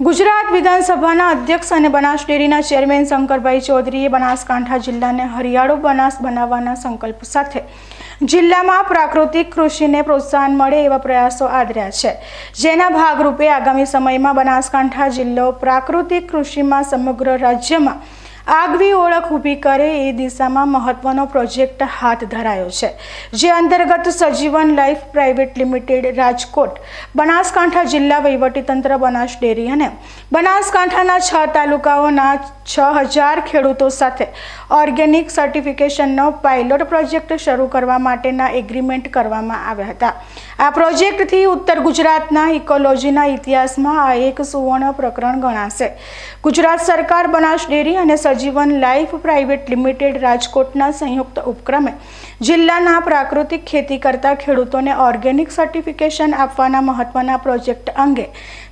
ગુજરાત વિધાનસભાના અધ્યક્ષ અને બનાસ ડેરીના ચેરમેન શંકરભાઈ ચૌધરીએ બનાસકાંઠા જિલ્લાને હરિયાળો બનાસ બનાવવાના સંકલ્પ સાથે જિલ્લામાં પ્રાકૃતિક કૃષિને પ્રોત્સાહન મળે એવા પ્રયાસો આદર્યા છે. જેના ભાગરૂપે આગામી સમયમાં બનાસકાંઠા જિલ્લો પ્રાકૃતિક કૃષિમાં સમગ્ર રાજ્યમાં આગવી ઓળખ ઊભી કરે એ દિશામાં મહત્વનો પ્રોજેક્ટ હાથ ધરાયો છે. જે અંતર્ગત Sajivan life private limited Rajkot, Banaskantha જિલ્લા વહીવટીતંત્ર બનાસ ડેરી અને બનાસકાંઠાના છ તાલુકાઓના છ હજાર ખેડૂતો સાથે ઓર્ગેનિક સર્ટિફિકેશનનો પાયલોટ પ્રોજેક્ટ શરૂ કરવા માટેના એગ્રીમેન્ટ કરવામાં આવ્યા હતા. આ પ્રોજેક્ટથી ઉત્તર ગુજરાતના ઇકોલોજીના ઇતિહાસમાં આ એક સુવર્ણ પ્રકરણ ગણાશે. ગુજરાત સરકાર બનાસ ડેરી અને સજીવન લાઈફ પ્રાઇવેટ લિમિટેડ રાજકોટના સંયુક્ત ઉપક્રમે જિલ્લાના પ્રાકૃતિક ખેતી કરતા ખેડૂતોને ઓર્ગેનિક સર્ટિફિકેશન આપવાના મહત્વના પ્રોજેક્ટ અંગે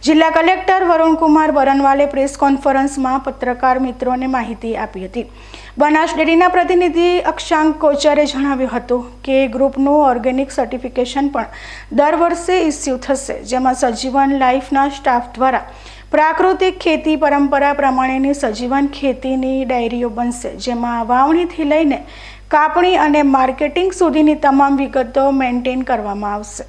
જિલ્લા કલેક્ટર વરુણકુમાર બરનવાલે પ્રેસ કોન્ફરન્સમાં પત્રકાર મિત્રોને માહિતી આપી હતી. બનાસ ડેરીના પ્રતિનિધિ અક્ષાંક કોચરે જણાવ્યું હતું કે ગ્રુપનું ઓર્ગેનિક સર્ટિફિકેશન પણ દર વર્ષે ઇસ્યુ થશે, જેમાં સજીવન લાઈફના સ્ટાફ દ્વારા પ્રાકૃતિક ખેતી પરંપરા પ્રમાણેની સજીવન ખેતીની ડાયરીઓ બનશે, જેમાં વાવણીથી લઈને કાપણી અને માર્કેટિંગ સુધીની તમામ વિગતો મેન્ટેન કરવામાં આવશે.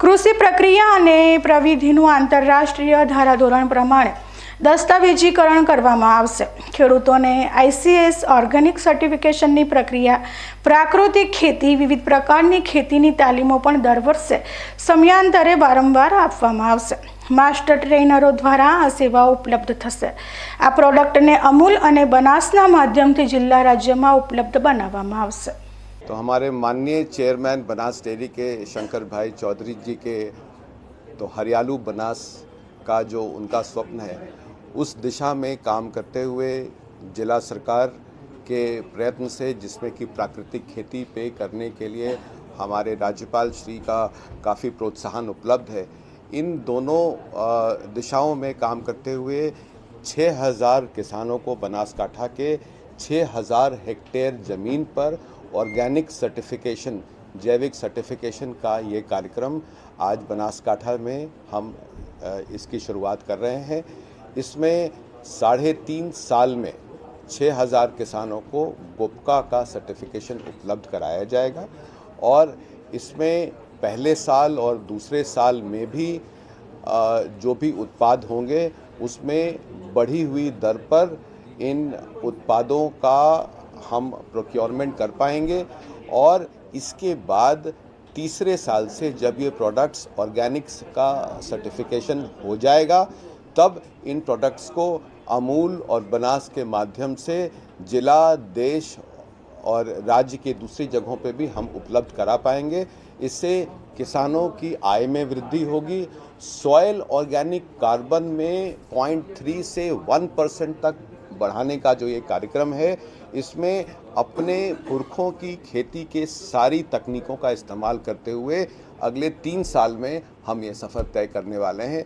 કૃષિ પ્રક્રિયા અને પ્રવિધિનું આંતરરાષ્ટ્રીય ધારાધોરણ પ્રમાણે દસ્તાવેજીકરણ કરવામાં આવશે ખેડૂતોને આઈસીએસ ઓર્ગેનિક સર્ટિફિકેશનની પ્રક્રિયા પ્રાકૃતિક ખેતી વિવિધ પ્રકારની ખેતીની તાલીમો પણ દર વર્ષે સમયાંતરે વારંવાર આપવામાં આવશે માસ્ટર ટ્રેનરો દ્વારા આ સેવાઓ ઉપલબ્ધ થશે આ પ્રોડક્ટને અમૂલ અને બનાસના માધ્યમથી જિલ્લા રાજ્યમાં ઉપલબ્ધ બનાવવામાં આવશે तो हमारे माननीय चेयरमैन बनास डेयरी के शंकर भाई चौधरी जी के तो हरियालू बनास का जो उनका स्वप्न है उस दिशा में काम करते हुए जिला सरकार के प्रयत्न से, जिसमें कि प्राकृतिक खेती पे करने के लिए हमारे राज्यपाल श्री का काफ़ी प्रोत्साहन उपलब्ध है। इन दोनों दिशाओं में काम करते हुए 6000 किसानों को बनासकाठा के 6000 हेक्टेयर ज़मीन पर ऑर्गेनिक सर्टिफिकेशन, जैविक सर्टिफिकेशन का ये कार्यक्रम आज बनासकाठा में हम इसकी शुरुआत कर रहे हैं। इसमें साढ़े तीन साल में 6000 किसानों को गोपका का सर्टिफिकेशन उपलब्ध कराया जाएगा। और इसमें पहले साल और दूसरे साल में भी जो भी उत्पाद होंगे, उसमें बढ़ी हुई दर पर इन उत्पादों का हम प्रोक्योरमेंट कर पाएँगे। और इसके बाद तीसरे साल से जब ये प्रोडक्ट्स ऑर्गेनिक्स का सर्टिफिकेशन हो जाएगा तब इन प्रोडक्ट्स को अमूल और बनास के माध्यम से जिला, देश और राज्य के दूसरी जगहों पे भी हम उपलब्ध करा पाएँगे। इससे किसानों की आय में वृद्धि होगी। सॉयल ऑर्गेनिक कार्बन में 0.3 से 1 परसेंट तक बढ़ाने का जो ये कार्यक्रम है, इसमें अपने पुरखों की खेती के सारी तकनीकों का इस्तेमाल करते हुए अगले तीन साल में हम ये सफ़र तय करने वाले हैं।